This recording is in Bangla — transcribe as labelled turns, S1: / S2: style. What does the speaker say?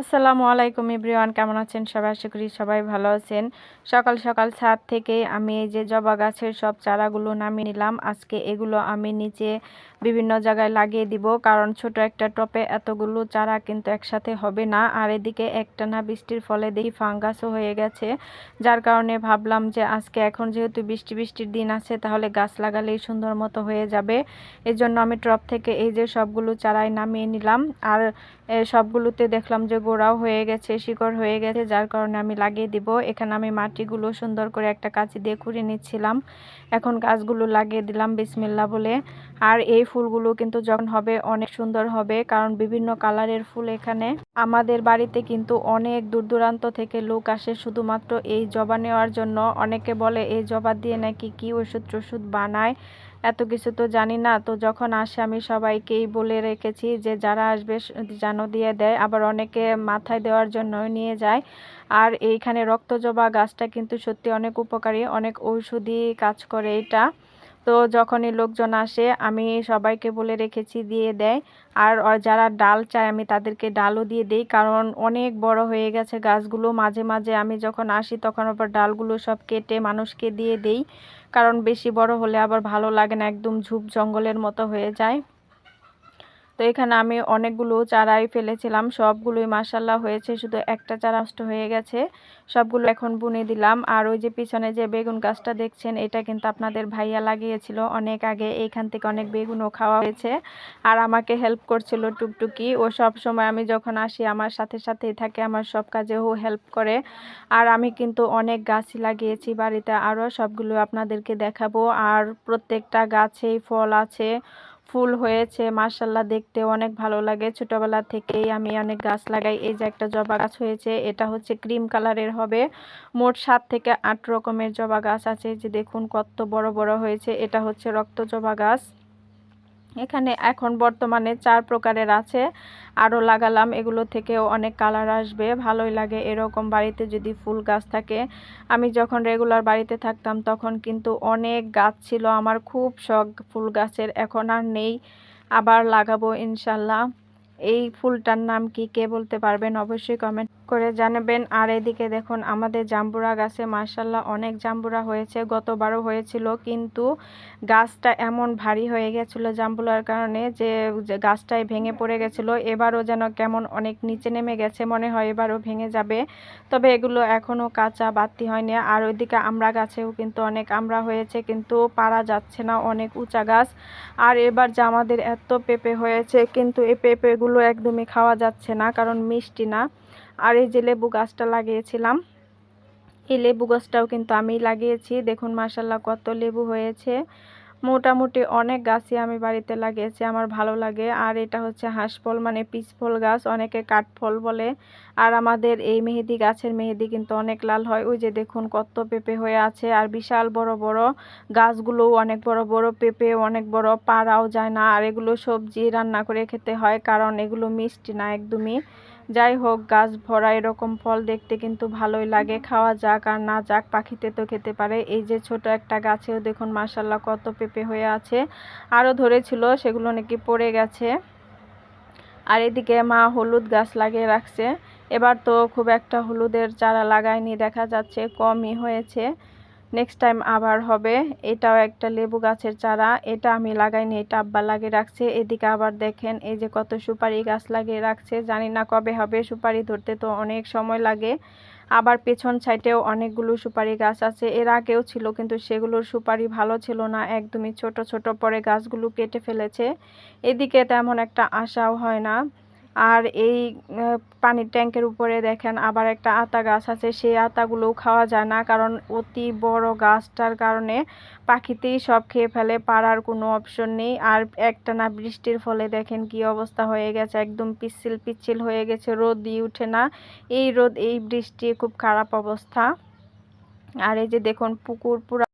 S1: আসসালামু আলাইকুম এভরিওয়ান, কেমন আছেন সবাই? আশা করি সবাই ভালো আছেন। সকাল সকাল ছাদ থেকে আমি এই যে জবা গাছের সব চারাগুলো নামিয়ে নিলাম। আজকে এগুলো আমি নিচে বিভিন্ন জায়গায় লাগিয়ে দিব, কারণ ছোট একটা টপে এতগুলো চারা কিন্তু একসাথে হবে না। আর এদিকে একটানা বৃষ্টির ফলে দেখি ফাঙ্গাসও হয়ে গেছে, যার কারণে ভাবলাম যে আজকে এখন যেহেতু বৃষ্টি বৃষ্টির দিন আছে, তাহলে গাছ লাগালেই সুন্দর মতো হয়ে যাবে। এজন্য আমি টপ থেকে এই যে সবগুলো চারাই নামিয়ে নিলাম। আর সবগুলোতে দেখলাম যে গোড়াও হয়ে গেছে, শিকড় হয়ে গেছে, যার কারণে আমি লাগিয়ে দিব। এখানে আমি মাটিগুলো সুন্দর করে একটা কাঁচি দিয়ে খুঁড়ে নিচ্ছিলাম। এখন গাছগুলো লাগিয়ে দিলাম বিসমিল্লা বলে। আর এই ফুলগুলো কিন্তু যখন হবে, অনেক সুন্দর হবে, কারণ বিভিন্ন কালারের ফুল এখানে। আমাদের বাড়িতে কিন্তু অনেক দূর দূরান্ত থেকে লোক আসে, শুধুমাত্র এই জবা নেওয়ার জন্য। অনেকে বলে, এই জবা দিয়ে নাকি কি ওষুধ টষুধ বানায়? এত কিছু তো জানি না। তো যখন আসে, আমি সবাইকেই বলে রেখেছি যে, যারা আসবে যেন দিয়ে দেয়। আবার অনেকে মাথায় দেওয়ার জন্য নিয়ে যায়। আর এইখানে রক্তজবা গাছটা কিন্তু সত্যি অনেক উপকারী, অনেক ঔষধি কাজ করে এটা। তো যখনই লোকজন আসে, আমি সবাইকে বলে রেখেছি দিয়ে দেয়। আর যারা ডাল চায়, আমি তাদেরকে ডালও দিয়ে দেই। কারণ অনেক বড় হয়ে গেছে গাছগুলো। মাঝে মাঝে আমি যখন আসি, তখন আবার ডালগুলো সব কেটে মানুষকে দিয়ে দেই। কারণ বেশি বড় হলে আবার ভালো লাগে না, একদম ঝুপ জঙ্গলের মতো হয়ে যায়। তো এখানে আমি অনেকগুলো চারাই ফেলেছিলাম, সবগুলোই মাসাল্লাহ হয়েছে, শুধু একটা চারা নষ্ট হয়ে গেছে। সবগুলো এখন বুনে দিলাম, আর ওই যে পিছনে যে বেগুন গাছটা দেখছেন, এটা কিন্তু আপনাদের ভাইয়া লাগিয়েছিল অনেক আগে এইখান থেকে অনেক বেগুনও খাওয়া হয়েছে। আর আমাকে হেল্প করছিল টুকটুকি, ও সব সময় আমি যখন আসি আমার সাথে সাথেই থাকে, আমার সব কাজে কাজেও হেল্প করে। আর আমি কিন্তু অনেক গাছই লাগিয়েছি বাড়িতে, আরও সবগুলো আপনাদেরকে দেখাবো। আর প্রত্যেকটা গাছেই ফল আছে ফুল হয়েছে মার্শাল্লাহ দেখতে অনেক ভালো লাগে। ছোটবেলা থেকেই আমি অনেক গাছ লাগাই। এই যে একটা জবা গাছ হয়েছে, এটা হচ্ছে ক্রিম কালারের হবে। মোট সাত থেকে আট রকমের জবা গাছ আছে। যে দেখুন কত বড় বড় হয়েছে। এটা হচ্ছে রক্ত জবা গাছ। এখানে এখন বর্তমানে চার প্রকারের আছে। আরও লাগালাম, এগুলো থেকেও অনেক কালার আসবে, ভালোই লাগে। এরকম বাড়িতে যদি ফুল গাছ থাকে, আমি যখন রেগুলার বাড়িতে থাকতাম, তখন কিন্তু অনেক গাছ ছিল। আমার খুব শখ ফুল গাছের, এখন আর নেই। আবার লাগাবো ইনশাল্লাহ। এই ফুলটার নাম কি, কে বলতে পারবেন? অবশ্যই কমেন্ট করে জানাবেন। আর এদিকে দেখুন, আমাদের জাম্বুরা গাছে মার্শাল্লাহ অনেক জাম্বুরা হয়েছে, গতবারও হয়েছিল, কিন্তু গাছটা এমন ভারী হয়ে গেছিল জাম্বুরার কারণে যে গাছটাই ভেঙে পড়ে গেছিল। এবারও যেন কেমন অনেক নিচে নেমে গেছে, মনে হয় এবারও ভেঙে যাবে। তবে এগুলো এখনও কাঁচা বাতি হয়নি। আর ওইদিকে আমরা গাছেও কিন্তু অনেক আমরা হয়েছে, কিন্তু পারা যাচ্ছে না অনেক উঁচা গাছ। আর এবার যে আমাদের এত পেঁপে হয়েছে, কিন্তু এই পেঁপেগুলো একদমই খাওয়া যাচ্ছে না, কারণ মিষ্টি না। আর এই যে লেবু গাছটা লাগিয়েছিলাম, এই লেবু গাছটাও কিন্তু আমি লাগিয়েছি। দেখুন মাসাল্লাহ কত লেবু হয়েছে। মোটামুটি অনেক গাছই আমি বাড়িতে লাগিয়েছি, আমার ভালো লাগে। আর এটা হচ্ছে হাঁসফল মানে পিচফল গাছ, অনেকে কাঠফল বলে। আর আমাদের এই মেহেদি গাছের মেহেদি কিন্তু অনেক লাল হয়। ওই যে দেখুন কত পেঁপে হয়ে আছে। আর বিশাল বড় বড় গাছগুলোও অনেক বড় বড় পেঁপে, অনেক বড় পাড়াও যায় না। আর এগুলো সবজি রান্না করে খেতে হয়, কারণ এগুলো মিষ্টি না একদমই। যাই হোক, গাছ ভরা এরকম ফল দেখতে কিন্তু ভালোই লাগে। খাওয়া যাক আর না যাক, পাখিতে তো খেতে পারে। এই যে ছোট একটা গাছেও দেখুন মাসাল্লাহ কত পেঁপে হয়ে আছে। আরও ধরেছিল, সেগুলো নাকি পড়ে গেছে। আর এদিকে মা হলুদ গাছ লাগিয়ে রাখছে। এবার তো খুব একটা হলুদের চারা লাগায়নি, দেখা যাচ্ছে কমই হয়েছে। নেক্সট টাইম আবার হবে। এটাও একটা লেবু গাছের চারা। এটা আমি লাগাইনি, এটা আব্বা লাগিয়ে রাখছে। এদিকে আবার দেখেন, এই যে কত সুপারি গাছ লাগিয়ে রাখছে। জানি না কবে হবে, সুপারি ধরতে তো অনেক সময় লাগে। আবার পেছন সাইডেও অনেকগুলো সুপারি গাছ আছে। এর আগেও ছিল, কিন্তু সেগুলোর সুপারি ভালো ছিল না। একদমই ছোট ছোট পরে গাছগুলো কেটে ফেলেছে। এদিকে তেমন একটা আশাও হয় না। আর এই পানির ট্যাঙ্কের উপরে দেখেন আবার একটা আতা গাছ আছে, সেই আতাগুলোও খাওয়া যায় না কারণ অতি বড় গাছটার কারণে পাখিতেই সব খেয়ে ফেলে, পাড়ার কোনো অপশন নেই। আর একটা না বৃষ্টির ফলে দেখেন কি অবস্থা হয়ে গেছে, একদম পিচ্ছিল পিচ্ছিল হয়ে গেছে রোদ দিয়ে উঠে না। এই রোদ, এই বৃষ্টি খুব খারাপ অবস্থা। আর এই যে দেখুন পুকুর পুরা